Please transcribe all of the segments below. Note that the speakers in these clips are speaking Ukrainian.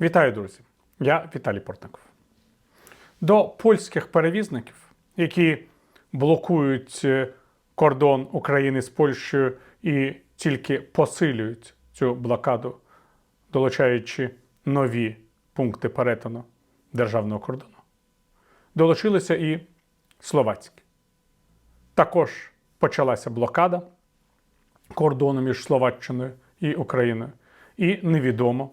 Вітаю, друзі! Я Віталій Портников. До польських перевізників, які блокують е, кордон України з Польщею і тільки посилюють цю блокаду, долучаючи нові пункти перетину державного кордону, долучилися і словацькі. Також почалася блокада кордону між Словаччиною і Україною, і невідомо,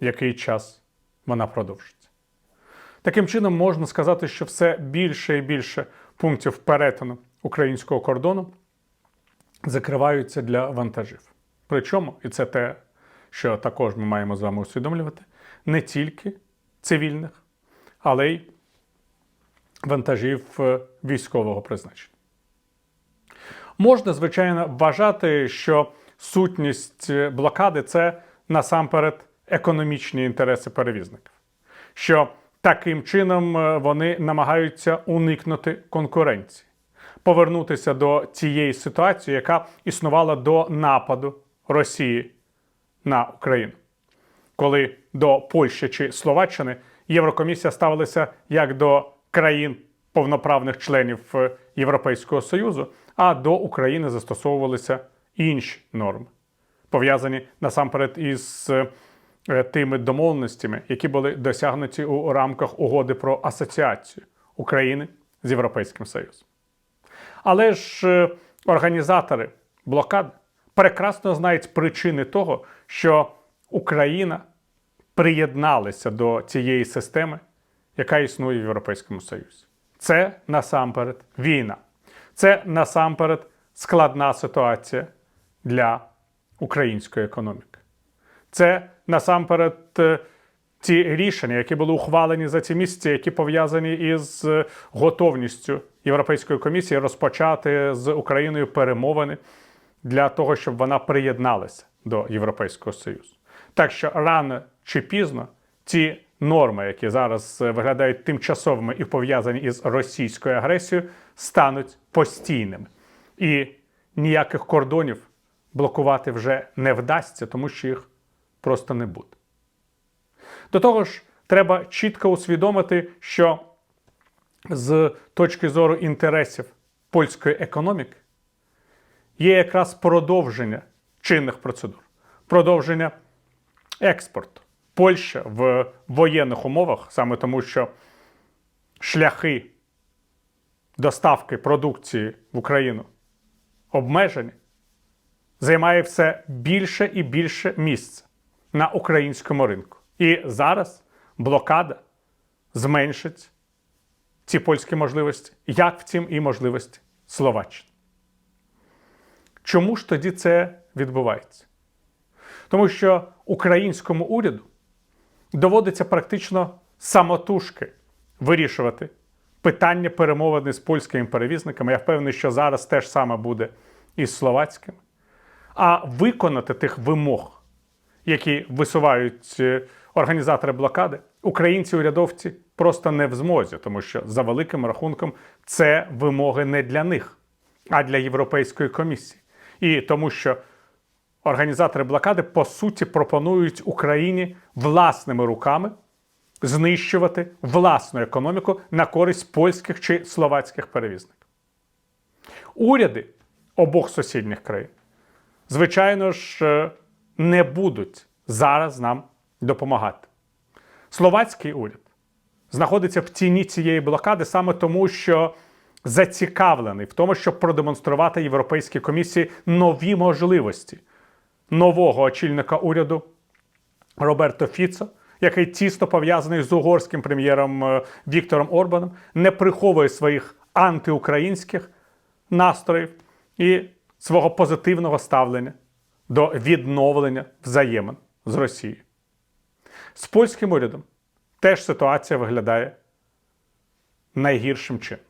який час вона продовжиться. Таким чином, можна сказати, що все більше і більше пунктів перетину українського кордону закриваються для вантажів. Причому, і це те, що також ми маємо з вами усвідомлювати, не тільки цивільних, але й вантажів е, військового призначення. Можна, звичайно, вважати, що сутність е, блокади це насамперед економічні інтереси перевізників, що таким чином е, вони намагаються уникнути конкуренції, повернутися до цієї ситуації, яка існувала до нападу Росії на Україну, коли до Польщі чи Словаччини Єврокомісія ставилася як до країн повноправних членів е, Європейського Союзу, а до України застосовувалися інші норми, пов'язані насамперед із е, тими домовленостями, які були досягнуті у рамках угоди про асоціацію України з Європейським Союзом. Але ж е, організатори блокади прекрасно знають причини того, що Україна приєдналася до цієї системи, яка існує в Європейському Союзі. Це насамперед війна. Це насамперед складна ситуація для української економіки. Це насамперед е, ті рішення, які були ухвалені за ці місяці, які пов'язані із е, готовністю Європейської комісії розпочати з Україною перемовини для того, щоб вона приєдналася до Європейського Союзу. Так що рано чи пізно ці норми, які зараз е, виглядають тимчасовими і пов'язані із російською агресією, стануть постійними. І ніяких кордонів блокувати вже не вдасться, тому що їх просто не буде. До того ж, треба чітко усвідомити, що з точки зору інтересів польської економіки є якраз продовження чинних процедур, продовження експорту. Польща в воєнних умовах, саме тому, що шляхи доставки продукції в Україну обмежені, займає все більше і більше місця на українському ринку. І зараз блокада зменшить ці польські можливості, як втім і можливості Словаччини. Чому ж тоді це відбувається? Тому що українському уряду доводиться практично самотужки вирішувати питання перемовини з польськими перевізниками. Я впевнений, що зараз теж саме буде із словацькими. А виконати тих вимог, які висувають е, організатори блокади, українці-урядовці просто не в змозі, тому що за великим рахунком це вимоги не для них, а для Європейської комісії. І тому що організатори блокади по суті пропонують Україні власними руками знищувати власну економіку на користь польських чи словацьких перевізників. Уряди обох сусідніх країн, звичайно ж, е, не будуть зараз нам допомагати. Словацький уряд знаходиться в тіні цієї блокади саме тому, що зацікавлений в тому, щоб продемонструвати Європейській комісії нові можливості нового очільника уряду Роберто Фіцо, який тісно пов'язаний з угорським прем'єром е, Віктором Орбаном, не приховує своїх антиукраїнських настроїв і свого позитивного ставлення до відновлення взаємин з Росією. З польським урядом теж ситуація виглядає найгіршим чином.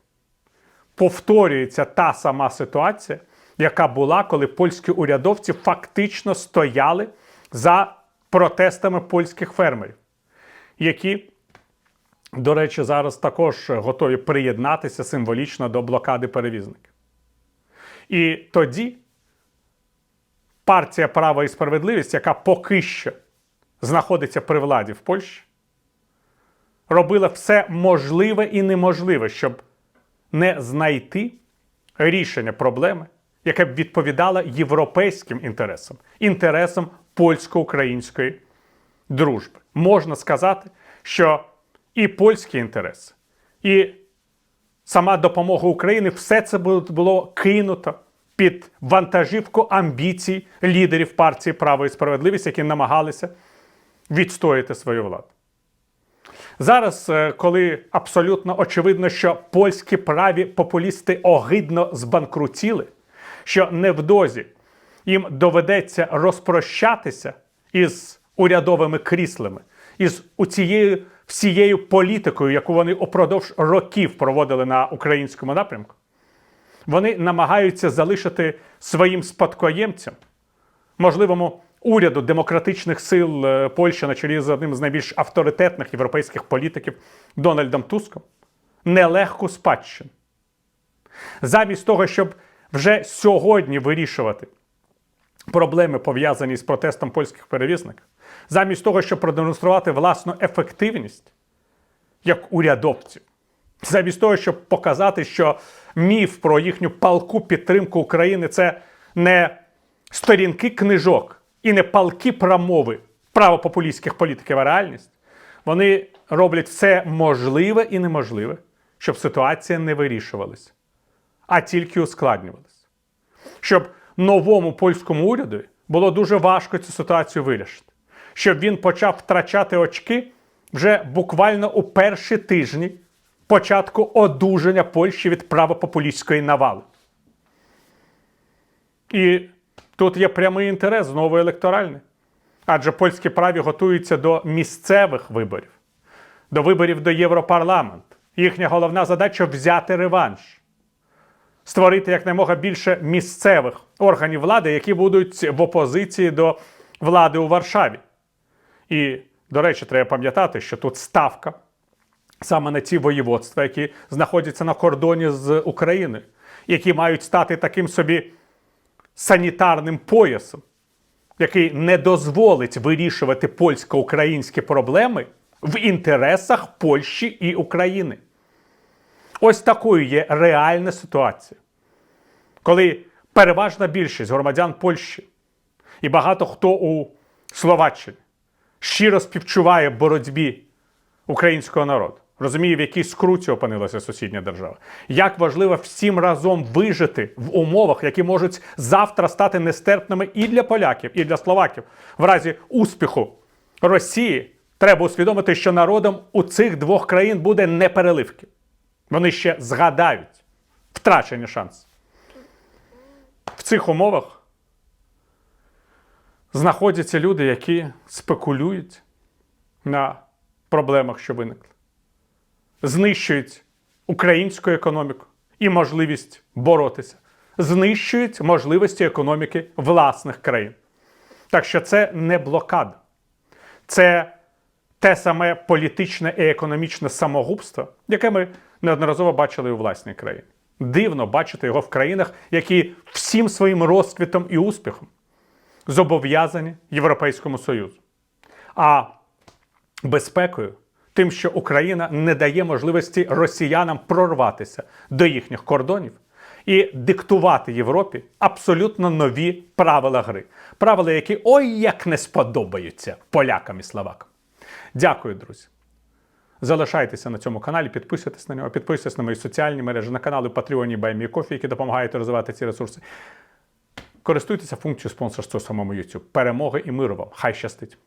Повторюється та сама ситуація, яка була, коли польські урядовці фактично стояли за протестами польських фермерів, які, до речі, зараз також готові приєднатися символічно до блокади перевізників. І тоді партія Право і справедливість, яка поки що знаходиться при владі в Польщі, робила все можливе і неможливе, щоб не знайти рішення проблеми, яке б відповідало європейським інтересам, інтересам польсько-української дружби. Можна сказати, що і польські інтереси, і сама допомога Україні все це було кинуто під вантажівку амбіцій лідерів партії Право і справедливість, які намагалися відстояти свою владу. Зараз, е, коли абсолютно очевидно, що польські праві популісти огидно збанкрутіли, що невдовзі їм доведеться розпрощатися із урядовими кріслами, із цією всією політикою, яку вони упродовж років проводили на українському напрямку, вони намагаються залишити своїм спадкоємцям, можливому уряду демократичних сил е, Польщі на чолі з одним з найбільш авторитетних європейських політиків Дональдом Туском, нелегку спадщину. Замість того, щоб вже сьогодні вирішувати проблеми, пов'язані з протестом польських перевізників, замість того, щоб продемонструвати власну ефективність як урядовців, замість того, щоб показати, що міф про їхню палку підтримку України це не сторінки книжок і не палки промови правопопулістських політиків, а реальність, вони роблять все можливе і неможливе, щоб ситуація не вирішувалася, а тільки ускладнювалася. Щоб новому польському уряду було дуже важко цю ситуацію вирішити, щоб він почав втрачати очки вже буквально у перші тижні початку одужання Польщі від правопопулістської навали. І тут є прямий інтерес знову електоральний. Адже польські праві готуються до місцевих виборів, до виборів до Європарламент. Їхня головна задача взяти реванш, створити якнаймога більше місцевих органів влади, які будуть в опозиції до влади у Варшаві. І, до речі, треба пам'ятати, що тут ставка саме на ці воєводства, які знаходяться на кордоні з Україною, які мають стати таким собі санітарним поясом, який не дозволить вирішувати польсько-українські проблеми в інтересах Польщі і України. Ось такою є реальна ситуація, коли переважна більшість громадян Польщі і багато хто у Словаччині щиро співчуває боротьбі українського народу. Розуміє, в якій скруті опинилася сусідня держава. Як важливо всім разом вижити в умовах, які можуть завтра стати нестерпними і для поляків, і для словаків. В разі успіху Росії треба усвідомити, що народом у цих двох країн буде не переливки. Вони ще згадають втрачені шанси. В цих умовах знаходяться люди, які спекулюють на проблемах, що виникли знищують українську економіку і можливість боротися, знищують можливості економіки власних країн. Так що це не блокада, це те саме політичне і економічне самогубство, яке ми неодноразово бачили у власній країні. Дивно бачити його в країнах, які всім своїм розквітом і успіхом зобов'язані Європейському Союзу. А безпекою тим, що Україна не дає можливості росіянам прорватися до їхніх кордонів і диктувати Європі абсолютно нові правила гри. Правила, які ой як не сподобаються полякам і словакам. Дякую, друзі. Залишайтеся на цьому каналі, підписуйтесь на нього, підписуйтесь на мої соціальні мережі, на канали Patreon і Кофі, які допомагають розвивати ці ресурси. Користуйтеся функцією спонсорства самому YouTube. Перемоги і миру вам! Хай щастить!